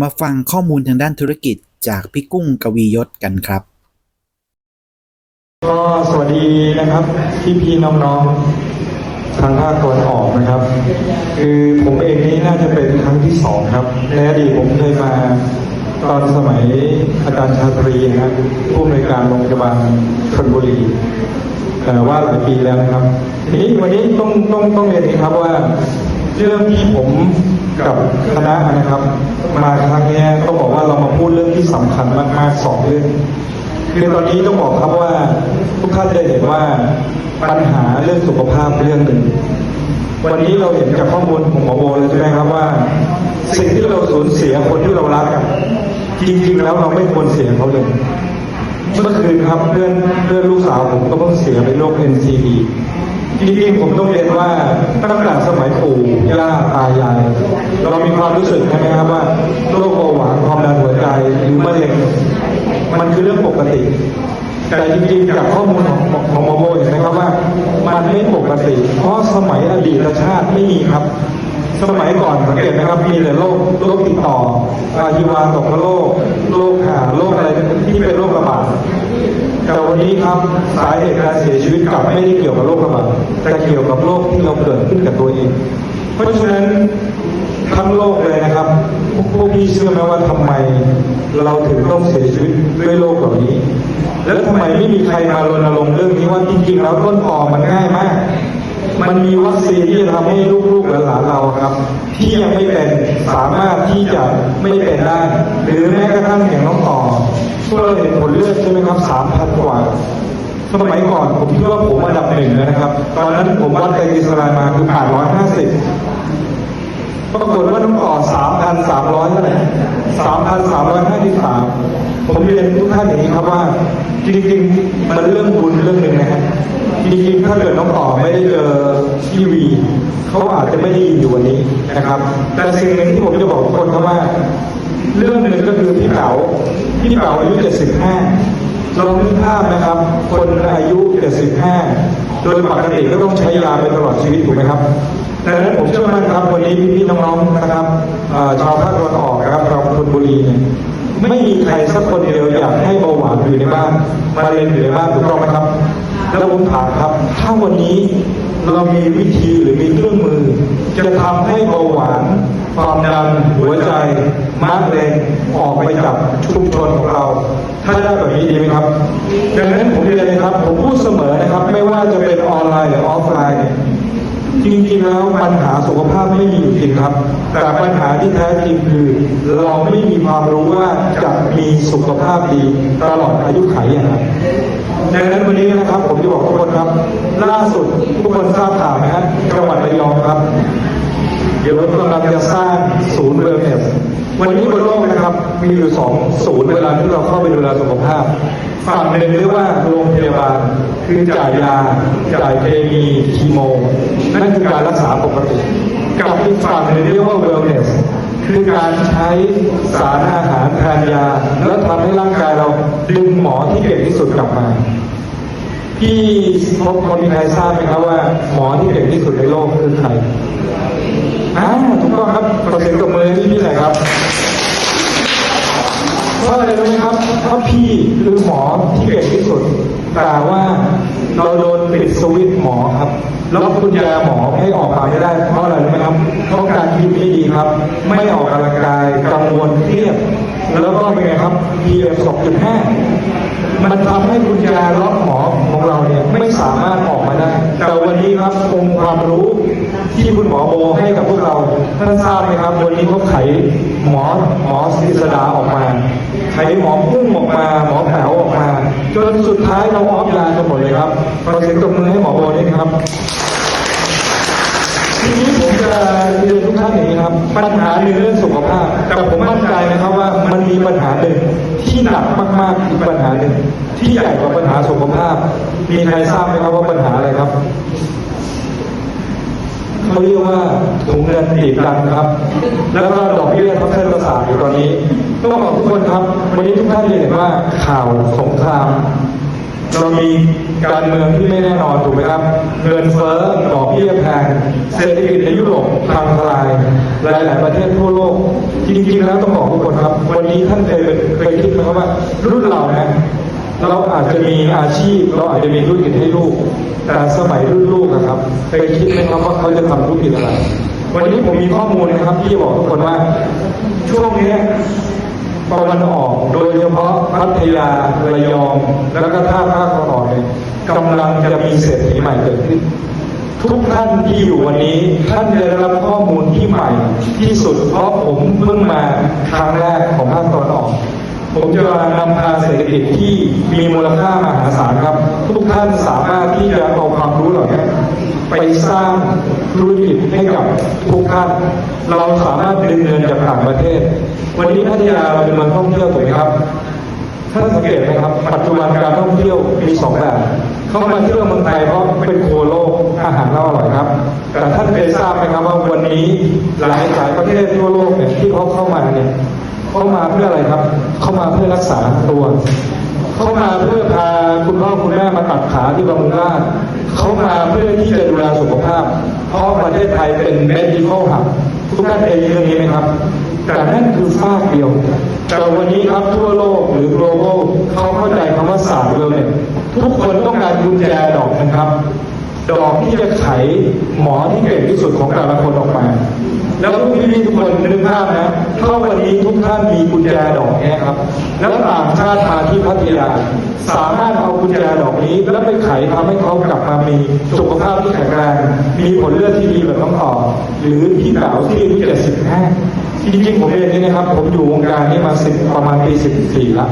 มาฟังข้อมูลทางด้านธุรกิจจากพี่กุ้งกวียศกันครับ ก็สวัสดีนะครับพี่พี่น้องๆทางภาคตะวันออกนะครับ คือผมเองนี่น่าจะเป็นครั้งที่สองครับในอดีตผมเคยมาตอนสมัยอาจารย์ชาตรีนะครับผู้อำนวยการโรงพยาบาลชนบุรีแต่ว่าหลายปีแล้วนะครับทีนี้วันนี้ต้องต้องต้องเรียนนี้ครับว่า เรื่องที่ผมกับคณะนะครับ มาครั้งนี้ต้องบอกว่าเรามาพูดเรื่องที่สำคัญมากๆสองเรื่องคือตอนนี้ต้องบอกครับว่าทุกท่านได้เห็นว่าปัญหาเรื่องสุขภาพเรื่องหนึ่งวันนี้เราเห็นจากข้อมูลของหมอโบเลยใช่ไหมครับว่า สิ่งที่เราสูญเสียคนที่เรารักจริงๆแล้วเราไม่ควรเสียเขาเลยเมื่อคืนครับเพื่อนเพื่อนลูกสาวผมก็เพิ่งเสียไปโรค NCD จริงๆผมต้องเรียนว่าตั้งแต่สมัยปู่ย่าตายายเรามีความรู้สึกใช่ไหมครับว่าโรคเบาหวานความดันหัวใจหรือมะเร็งมันคือเรื่องปกติ แต่จริงๆจากข้อมูลของของหมอโบเห็นไหมครับว่า มันไม่ปกติ เพราะสมัยอดีตชาติไม่มีครับ สมัยก่อนสังเกตไหมครับมีแต่โรคโรคติดต่ออาฮิวาตกโรคโรคหาโรคอะไรที่เป็นโรคระบาดแต่วันนี้ครับสาเหตุการเสียชีวิตกลับไม่ได้เกี่ยวกับโรคระบาดแต่เกี่ยวกับโรคที่เราเกิดขึ้นกับตัวเอง เพราะฉะนั้นทั้งโลกเลยนะครับพวกพี่เชื่อไหมว่าทำไมเราถึงต้องเสียชีวิตด้วยโรคเหล่านี้ แล้วทำไมไม่มีใครมารณรงค์เรื่องนี้ว่าจริงๆแล้วต้นตอมันง่ายมาก มันมีวัคซีนที่จะทำให้ลูกๆหลานเราครับ ที่ยังไม่เป็นสามารถที่จะไม่เป็นได้ หรือแม้กระทั่งอย่างน้องต่อพวกเราเห็นผลเลือดใช่ไหมครับสามพันกว่าสมัยก่อนผมคิดว่าผมอันดับหนึ่งนะครับ ตอนนั้นผมวัดไตรกลีเซอไรด์มาคือ850ปรากฏว่าน้องต่อ3,300เท่าไหร่3,353ผมเรียนทุกท่านอย่างนี้ครับว่า จริงๆ มันเรื่องบุญเรื่องหนึ่งนะฮะ จริงๆถ้าเกิดน้องต่อไม่ได้เจอทีวีเขาอาจจะไม่ได้ยินอยู่วันนี้นะครับ แต่สิ่งหนึ่งที่ผมจะบอกทุกคนครับว่า เรื่องหนึ่งก็คือพี่เต๋าพี่เต๋าอายุ 75ลองนึกภาพนะครับ คนอายุ 75 โดยปกติก็ต้องใช้ยาไปตลอดชีวิตถูกไหมครับดังนั้นผมเชื่อมั่นครับวันนี้พี่ๆน้องๆนะครับชาวภาคตะวันออกนะครับเราคนบุรีเนี่ยไม่มีใครสักคนเดียวอยากให้เบาหวานอยู่ในบ้านมะเร็งอยู่ในบ้านถูกต้องไหมครับ แล้วผมถามครับ ถ้าวันนี้เรามีวิธีหรือมีเครื่องมือ จะทำให้เบาหวาน ความดันหัวใจมะเร็งออกไปจากชุมชนของเรา ถ้าได้แบบนี้ดีไหมครับ ดังนั้นผมเรียนเลยครับ ผมพูดเสมอนะครับ ไม่ว่าจะเป็นออนไลน์หรือออฟไลน์เนี่ย จริงๆแล้วปัญหาสุขภาพไม่มีอยู่จริงครับ แต่ปัญหาที่แท้จริงคือ เราไม่มีความรู้ว่าจะมีสุขภาพดีตลอดอายุขัยอย่างไรดังนั้นวันนี้นะครับผมจะบอกทุกคนครับ ล่าสุดทุกคนทราบข่าวไหมครับจังหวัดระยองครับ เดี๋ยวเรากำลังจะสร้างศูนย์เวลเนส วันนี้บนโลกนะครับมีอยู่สองศูนย์เวลาที่เราเข้าไปดูแลสุขภาพ ฝั่งหนึ่งเรียกว่าโรงพยาบาลคือจ่ายยาจ่ายเคมีคีโม นั่นคือการรักษาปกติ กับอีกฝั่งหนึ่งเรียกว่าเวลเนสคือการใช้สารอาหารแทนยา แล้วทำให้ร่างกายเราดึงหมอที่เก่งที่สุดกลับมา พี่พบคนมีใครทราบไหมครับว่าหมอที่เก่งที่สุดในโลกคือใครอ่าถูกต้องครับขอเสียงตบมือให้พี่หน่อยครับเพราะอะไรรู้ไหมครับเพราะพี่คือหมอที่เก่งที่สุด แต่ว่าเราโดนปิดสวิตช์หมอครับล็อกกุญแจหมอให้ออกมาไม่ได้ เพราะอะไรรู้ไหมครับเพราะการกินไม่ดีครับ ไม่ออกกำลังกายกังวลเครียดแล้วก็เป็นไงครับ PM 2.5มันทำให้กุญแจล็อกหมอ ของเราเนี่ยไม่สามารถออกมาได้ แต่วันนี้ครับองค์ความรู้ที่คุณหมอโบให้กับพวกเราท่านทราบไหมครับ วันนี้เขาไขหมอหมอศิษดาออกมาไขหมอพุ่งออกมา หมอแผวออกมา จนสุดท้ายเราออฟยากันหมดเลยครับขอเสียงตบมือให้หมอโบด้วยครับทีนี้ผมจะเรียนทุกท่านอย่างนี้ครับ ปัญหาในเรื่องสุขภาพ แต่ผมมั่นใจนะครับว่ามันมีปัญหาหนึ่ง ที่หนักมากๆอีกปัญหาหนึ่งที่ใหญ่กว่าปัญหาสุขภาพ มีใครทราบไหมครับว่าปัญหาอะไรครับเขาเรียกว่าถุงเงินตีบดันครับ แล้วก็ดอกเบี้ยทับเส้นประสาทอยู่ตอนนี้ต้องบอกทุกคนครับ วันนี้ทุกท่านจะเห็นว่าข่าวสงคราม มีการเมืองที่ไม่แน่นอนถูกไหมครับ เงินเฟ้อดอกเบี้ยแพงเศรษฐกิจในยุโรปพังทลายหลาย ๆ ประเทศทั่วโลก จริง ๆ แล้วต้องบอกทุกคนครับ วันนี้ท่านเคยเป็นเคยคิดไหมครับว่า รุ่นเรานะเราอาจจะมีอาชีพ เราอาจจะมีธุรกิจให้ลูก แต่สมัยรุ่นลูกนะครับเคยคิดไหมครับว่าเขาจะทำธุรกิจอะไรวันนี้ผมมีข้อมูลนะครับที่จะบอกทุกคนว่าช่วงนี้ ตะวันออก โดยเฉพาะพัทยาระยอง แล้วก็ท่าภาคตะวันออกเนี่ยกำลังจะมีเศรษฐีใหม่เกิดขึ้น ทุกท่านที่อยู่วันนี้ท่านจะได้รับข้อมูลที่ใหม่ที่สุดเพราะผมเพิ่งมาครั้งแรกของภาคตะวันออกผมจะนำพาเศรษฐกิจที่มีมูลค่ามหาศาลครับ ทุกท่านสามารถที่จะเอาความรู้เหล่านี้ ไปสร้างธุรกิจให้กับทุกท่าน เราสามารถดึงเงินจากต่างประเทศ วันนี้พัทยาเราเป็นเมืองท่องเที่ยวถูกไหมครับท่านสังเกตไหมครับ ปัจจุบันการท่องเที่ยวมีสองแบบ เข้ามาเที่ยวเมืองไทยเพราะเป็นโควโลกอาหารเราอร่อยครับ แต่ท่านเคยทราบไหมครับว่าวันนี้หลายหลายประเทศทั่วโลกเนี่ยที่เขาเข้ามาเนี่ยเข้ามาเพื่ออะไรครับ เข้ามาเพื่อรักษาตัว เขามาเพื่อพาคุณพ่อคุณแม่มาตัดขาที่บำรุงราษฎร์เขามาเพื่อที่จะดูแลสุขภาพ เพราะประเทศไทยเป็น medical hub ทุกท่านเคยยินเรื่องนี้ไหมครับ แต่นั่นคือฟากเดียว แต่วันนี้ครับทั่วโลกหรือ global เขาเข้าใจคำว่าศาสตร์เวลเนี่ยทุกคนต้องการกุญแจดอกนะครับ ดอกที่จะไขหมอที่เก่งที่สุดของแต่ละคนออกมา แล้วพวกพี่ๆทุกคนนึกภาพนะถ้าวันนี้ทุกท่านมีกุญแจดอกนี้ครับ แล้วต่างชาติมาที่พัทยาสามารถเอากุญแจดอกนี้ แล้วไปไขทำให้เขากลับมามีสุขภาพที่แข็งแรงมีผลเลือดที่ดีแบบน้องต่อหรือพี่สาวที่อายุ75จริงๆผมเองนี่นะครับ ผมอยู่วงการนี้มาสิบประมาณปี14แล้ว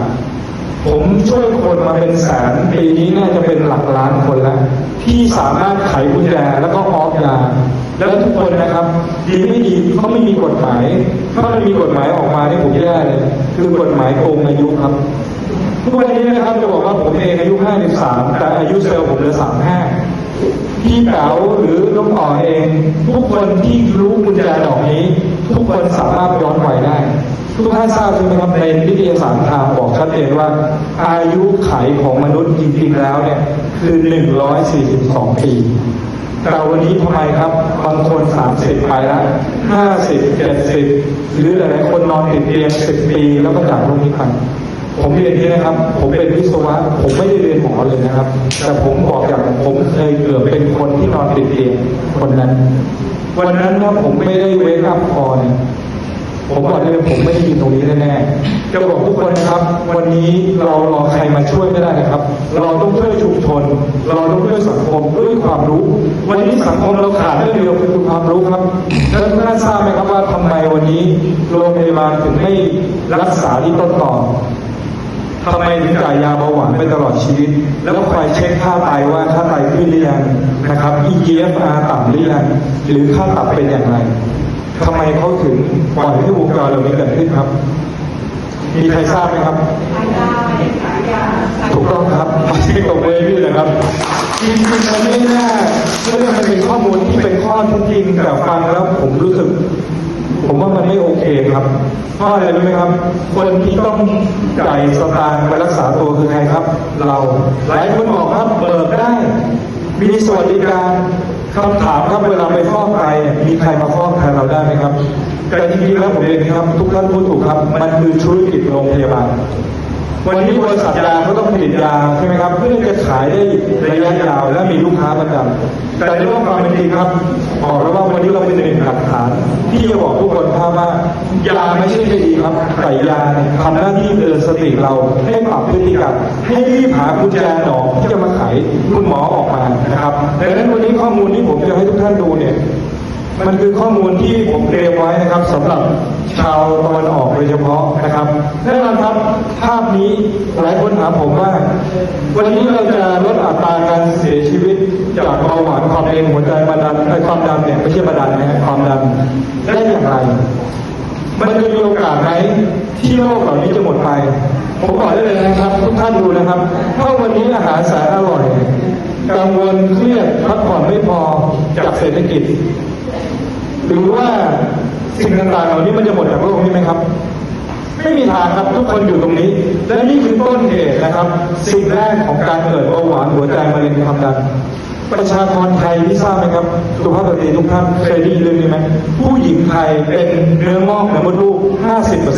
ผมช่วยคนมาเป็นแสนปีนี้น่าจะเป็นหลักล้านคนแล้ว ที่สามารถไขกุญแจแล้วก็ออกยาแล้วทุกคนนะครับ ดีไม่ดีเขาไม่มีกฎหมาย ถ้ามันมีกฎหมายออกมาเนี่ยผมแย่เลยคือกฎหมายโกงอายุครับ ทุกวันนี้นะครับจะบอกว่าผมเองอายุ 53 แต่อายุเซลล์ผมเหลือ 35 พี่เต๋าหรือน้องต่อเอง ทุกคนที่รู้กุญแจดอกนี้ ทุกคนสามารถย้อนวัยได้ ทุกท่าทราบใช่ไหมครับในวิทยาศาสตร์ทางบอกชัดเจนว่า อายุไขของมนุษย์จริงๆแล้วเนี่ยคือ 142 ปีแต่วันนี้ทำไมครับบางคน 30 ไปแล้ว 50 70 หรือหลายๆคนนอนติดเตียง 10 ปีแล้วก็จากโลกนี้ไปผมเรียนที่นะครับ ผมเป็นวิศวะ ผมไม่ได้เรียนหมอเลยนะครับ แต่ผมบอกอย่างผมเคยเกือบเป็นคนที่นอนติดเตียงคนนั้น วันนั้นถ้าผมไม่ได้เวกอัพพอเนี่ย ผมบอกเลยผมไม่ได้ยินตรงนี้แน่ๆจะบอกทุกคนนะครับ วันนี้เรารอใครมาช่วยไม่ได้นะครับ เราต้องช่วยชุมชน เราต้องช่วยสังคมด้วยความรู้ วันนี้สังคมเราขาดเรื่องเดียวคือความรู้ครับแล้วทุกท่านทราบไหมครับว่าทำไมวันนี้โรงพยาบาลถึงไม่รักษาที่ต้นต่อทำไมถึงจ่ายยาเบาหวานไปตลอดชีวิต แล้วคอยเช็คค่าไตว่าค่าไตขึ้นหรือยังนะครับ EGFR ต่ำหรือยังหรือค่าตับเป็นอย่างไร ทำไมเขาถึงปล่อยให้วงการเหล่านี้เกิดขึ้นครับ มีใครทราบไหมครับ ถูกต้องครับมาที่ตรงเลยพี่นะครับจริงๆมันไม่น่าเรื่องมันเป็นข้อมูลที่เป็นข้อเท็จจริงแต่ฟังแล้วผมรู้สึก ผมว่ามันไม่โอเคครับเพราะอะไรรู้ไหมครับ คนที่ต้องจ่ายสตางค์ไปรักษาตัวคือใครครับ เราหลายคนบอกครับเบิกได้ มีสวัสดิการ คำถามครับเวลาไปฟอกไตเนี่ยมีใครมาฟอกแทนเราได้ไหมครับ แต่จริงๆแล้วผมเองนะครับ ทุกท่านพูดถูกครับ มันคือธุรกิจโรงพยาบาล วันนี้บริษัทยาเขาต้องผลิตยาใช่ไหมครับ เพื่อจะขายได้ระยะยาวและมีลูกค้าประจำแต่ในโลกความเป็นจริงครับบอกแล้วว่าวันนี้เราเป็นหนึ่งหลักฐาน ที่จะบอกทุกคนภาพว่ายาไม่ใช่ไม่ดีครับแต่ยาทำหน้าที่เตือนสติเราให้ปรับพฤติกรรมให้รีบหากุญแจดอกที่จะมาไขคุณหมอออกมานะครับดังนั้นวันนี้ข้อมูลที่ผมจะให้ทุกท่านดูเนี่ย มันคือข้อมูลที่ผมเตรียมไว้นะครับสำหรับชาวตะวันออกโดยเฉพาะนะครับแน่นอนครับภาพนี้หลายคนถามผมว่า วันนี้เราจะลดอัตราการเสียชีวิตจากเบาหวานความเร็วหัวใจมาดันไอ้ความดันเนี่ยไม่ใช่มาดันนะฮะความดันได้อย่างไร มันจะมีโอกาสไหมที่โลกเหล่านี้จะหมดไป ผมบอกได้เลยนะครับทุกท่านดูนะครับถ้าวันนี้อาหารแสนอร่อยกังวลเครียดพักผ่อนไม่พอจากเศรษฐกิจ หรือว่าสิ่งต่างๆเหล่านี้มันจะหมดจากโลกนี้ไหมครับ ไม่มีทางครับทุกคนอยู่ตรงนี้ และนี่คือต้นเหตุนะครับ สิ่งแรกของการเกิดเบาหวานหัวใจมะเร็งความดันประชากรไทยที่ทราบไหมครับสุภาพสตรีทุกท่านเคยได้ยินเรื่องนี้ไหมผู้หญิงไทยเป็นเนื้องอกในมดลูก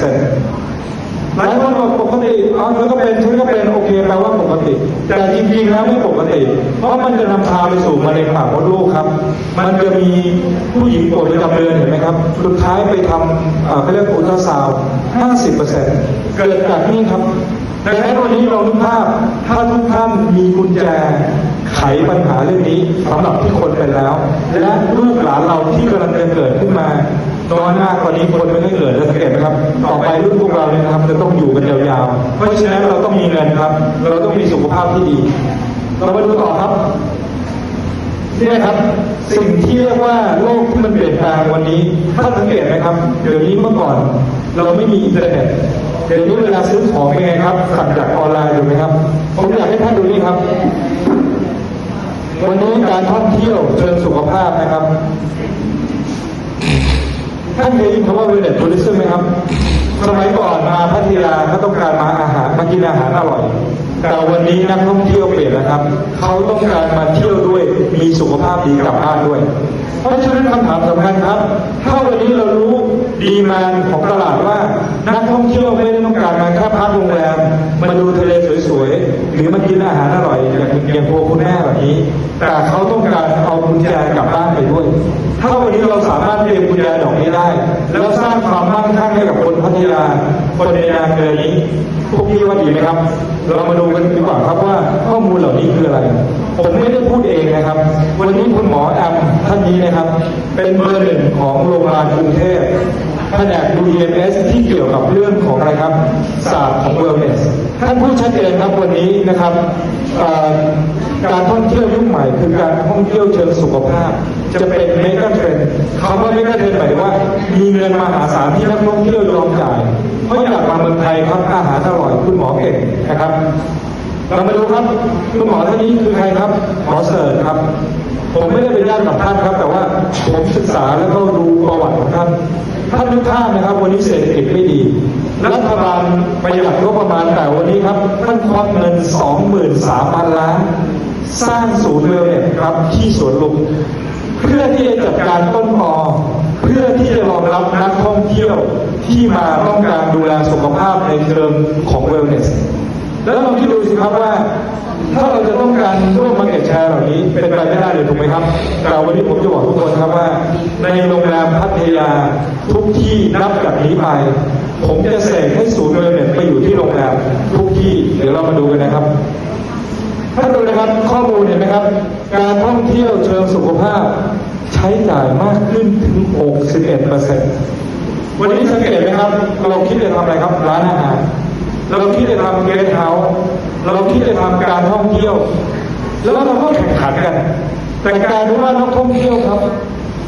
50%หลายคนบอกปกติอ๋อเธอก็เป็นฉันก็เป็นโอเคแปลว่าปกติ แต่จริงๆแล้วไม่ปกติ เพราะมันจะนำพาไปสู่มะเร็งปากมดลูกครับ มันจะมีผู้หญิงปวดประจำเดือนเห็นไหมครับ สุดท้ายไปทำเอ่อเขาเรียกอุลตราซาวด์50%เกิดจากนี่ครับดังนั้นวันนี้เรานึกภาพ ถ้าทุกท่านมีกุญแจไขปัญหาเรื่องนี้สำหรับที่คนเป็นแล้ว และลูกหลานเราที่กำลังจะเกิดขึ้นมาน้อยมากกว่านี้คนไม่ได้เกิดแล้วสังเกตไหมครับ ต่อไปรุ่นพวกเราเนี่ยครับจะต้องอยู่กันยาวๆ เพราะฉะนั้นเราต้องมีเงินครับ เราต้องมีสุขภาพที่ดี เรามาดูต่อครับ เนี่ยครับสิ่งที่เรียกว่าโลกที่มันเปลี่ยนแปลงวันนี้ท่าสังเกตไหมครับ เดี๋ยวนี้เมื่อก่อน เราไม่มีอินเทอร์เน็ตเดี๋ยวนี้เวลาซื้อของเป็นไงครับสั่งจากออนไลน์ถูกไหมครับผมอยากให้ท่านดูนี่ครับ วันนี้การท่องเที่ยวเชิงสุขภาพนะครับท่านเคยได้ยินคำว่าเวเนตทัวริซึมไหมครับ สมัยก่อนมาพัทยาเขาต้องการมาอาหารมากินอาหารอร่อย แต่วันนี้นักท่องเที่ยวเปลี่ยนแล้วครับ เขาต้องการมาเที่ยว มีสุขภาพดีกลับบ้านด้วย เพราะฉะนั้นคำถามสำคัญครับ ถ้าวันนี้เรารู้ดีมานของตลาดว่า นักท่องเที่ยวไม่ได้ต้องการมาแค่พักโรงแรมมาดูทะเลสวยๆ หรือมากินอาหารอร่อยอย่างอย่างพคุณแม่แบบนี้ แต่เขาต้องการเอากุญแจกลับบ้านไปด้วย ถ้าวันนี้เราสามารถเตรียมกุญแจดอกนี้ได้ แล้วสร้างความมั่งคั่งให้กับคนพัทยา คนในนาเกลือนี้พวกพี่ว่าดีไหมครับ เรามาดูกันดีกว่าครับว่าข้อมูลเหล่านี้คืออะไร ผมไม่ได้พูดเองนะครับ วันนี้คุณหมอแอมท่านนี้นะครับ เป็นเบอร์หนึ่งของโรงพยาบาลกรุงเทพ แผนกดู EMS ที่เกี่ยวกับเรื่องของอะไรครับศาสตร์ของ wellness ท่านพูดชัดเจนครับวันนี้นะครับการท่องเที่ยวยุคใหม่คือการท่องเที่ยวเชิงสุขภาพ จะเป็นเมกะเทรนด์คำว่าเมกะเทรนด์หมายถึงว่า มีเงินมหาศาลที่นักท่องเที่ยวยอมจ่ายเพราะอยากมาเมืองไทยครับอาหารอร่อยคุณหมอเก่งนะครับ เรามาดูครับคุณหมอท่านนี้คือใครครับหมอเสิร์ชครับ ผมไม่ได้เป็นญาติกับท่านครับ แต่ว่าผมศึกษาแล้วก็ดูประวัติของท่านท่านทุกท่านนะครับ วันนี้เศรษฐกิจไม่ดีรัฐบาลประหยัดงบประมาณแต่วันนี้ครับท่านควักเงิน 23,000 ล้าน สร้างศูนย์เวลเนครับที่สวนลุมเพื่อที่จะจัดการต้นคอเพื่อที่จะรองรับนักท่องเที่ยวที่มาต้องการดูแลสุขภาพในเชิงของเวลเนส แล้วลองคิดดูสิครับว่า ถ้าเราจะต้องการร่วมมาเก็ตแชร์เหล่านี้เป็นไปไม่ได้เลยถูกไหมครับแต่วันนี้ผมจะบอกทุกคนครับว่า ในโรงแรมพัทยาทุกที่นับจากนี้ไป ผมจะเสกให้ศูนย์เวลเนสไปอยู่ที่โรงแรมทุกที่เดี๋ยวเรามาดูกันนะครับท่านดูนะครับข้อมูลเห็นไหมครับ การท่องเที่ยวเชิงสุขภาพ ใช้จ่ายมากขึ้นถึง 61เปอร์เซ็นต์วันนี้สังเกตไหมครับ เราคิดจะทำอะไรครับ ร้านอาหาร เราคิดจะทำเกสต์เฮาส์เราคิดจะทำการท่องเที่ยว แล้วเราก็แข่งขันกัน แต่การที่ว่านักท่องเที่ยวครับ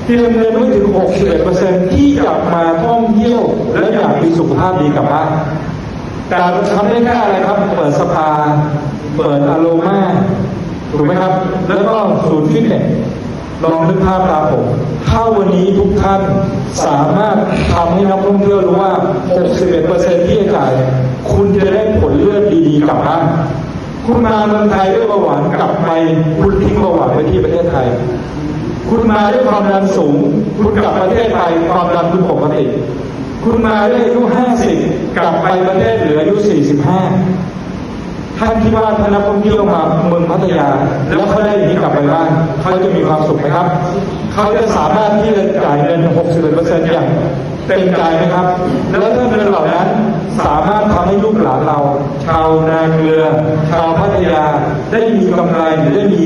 เตรียมเงินไว้ถึง 61เปอร์เซ็นต์ที่จะมาท่องเที่ยว และอยากมีสุขภาพดีกลับบ้านแต่ทำได้แค่อะไรครับ เปิดสปาเปิดอโรมาถูกไหมครับ แล้วก็ศูนย์ฟิตเนส ลองนึกภาพตามผม ถ้าวันนี้ทุกท่านสามารถทำให้นักท่องเที่ยวรู้ว่า 61%ที่จะจ่าย คุณจะได้ผลเลือดดีๆกลับบ้านคุณมาเมืองไทยด้วยเบาหวานกลับไป คุณทิ้งเบาหวานไว้ที่ประเทศไทย คุณมาด้วยความดันสูง คุณกลับประเทศไทยความดันคุณปกติ คุณมาด้วยอายุ 50 กลับไปประเทศเหลืออายุ 45 ท่านที่ว่าท่านนักท่องเที่ยวมาเมืองพัทยา แล้วเขาได้อย่างนี้กลับไปบ้านเขาจะมีความสุขไหมครับ เขาจะสามารถที่จะจ่ายเงิน 61%อย่างเต็มใจไหมครับ แล้วถ้าเงินเหล่านั้นสามารถทำให้ลูกหลานเรา ชาวนาเกลือ ชาวพัทยาได้มีกำไรหรือได้มี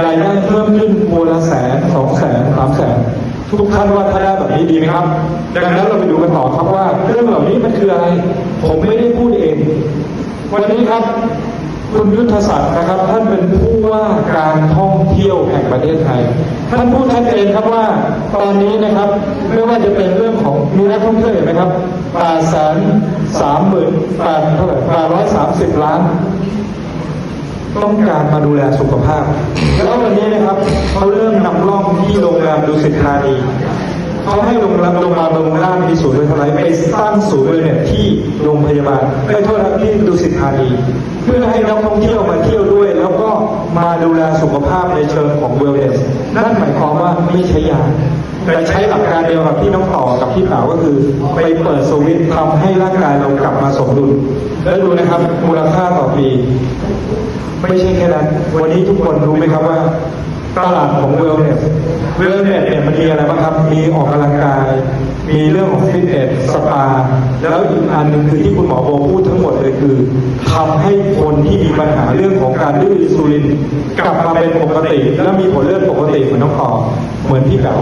รายได้เพิ่มขึ้นคนละแสนสองแสนสามแสนทุกท่านว่าถ้าได้แบบนี้ดีไหมครับ ดังนั้นเราไปดูกันต่อครับว่า เรื่องเหล่านี้มันคืออะไร ผมไม่ได้พูดเอง วันนี้ครับคุณยุทธศักดิ์นะครับ ท่านเป็นผู้ว่าการท่องเที่ยวแห่งประเทศไทย ท่านพูดชัดเจนครับว่าตอนนี้นะครับไม่ว่าจะเป็นเรื่องของมีนักท่องเที่ยวเห็นไหมครับแปดแสนสามหมื่นแปดเท่าไหร่แปดร้อยสามสิบล้าน ต้องการมาดูแลสุขภาพ แล้ววันนี้นะครับเขาเริ่มนำร่องที่โรงแรมดุสิตธานี เขาให้ลงรับลงมาลงล่างมีศูนย์เวทไลท์ไปสร้างศูนย์เวทที่โรงพยาบาลไม่โทษนะที่ดุสิตธานีเพื่อให้นักท่องเที่ยวมาเที่ยวด้วย แล้วก็มาดูแลสุขภาพในเชิงของเวลเนสนั่นหมายความว่าไม่ใช้ยาแต่ใช้หลักการเดียวกับที่น้องต่อกับพี่เต๋าก็คือ ไปเปิดสวิตช์ทำให้ร่างกายเรากลับมาสมดุลแล้วดูนะครับมูลค่าต่อปี ไม่ใช่แค่นั้น วันนี้ทุกคนรู้ไหมครับว่า ตลาดของเวลเนสเวลเนสเนี่ยมันมีอะไรบ้างครับ มีออกกำลังกาย มีเรื่องของฟิตเนสสปา แล้วอีกอันหนึ่งคือที่คุณหมอโบพูดทั้งหมดเลยคือทำให้คนที่มีปัญหาเรื่องของการดื้ออินซูลิน กลับมาเป็นปกติ และมีผลเลือดปกติเหมือนน้องต่อเหมือนพี่เก๋า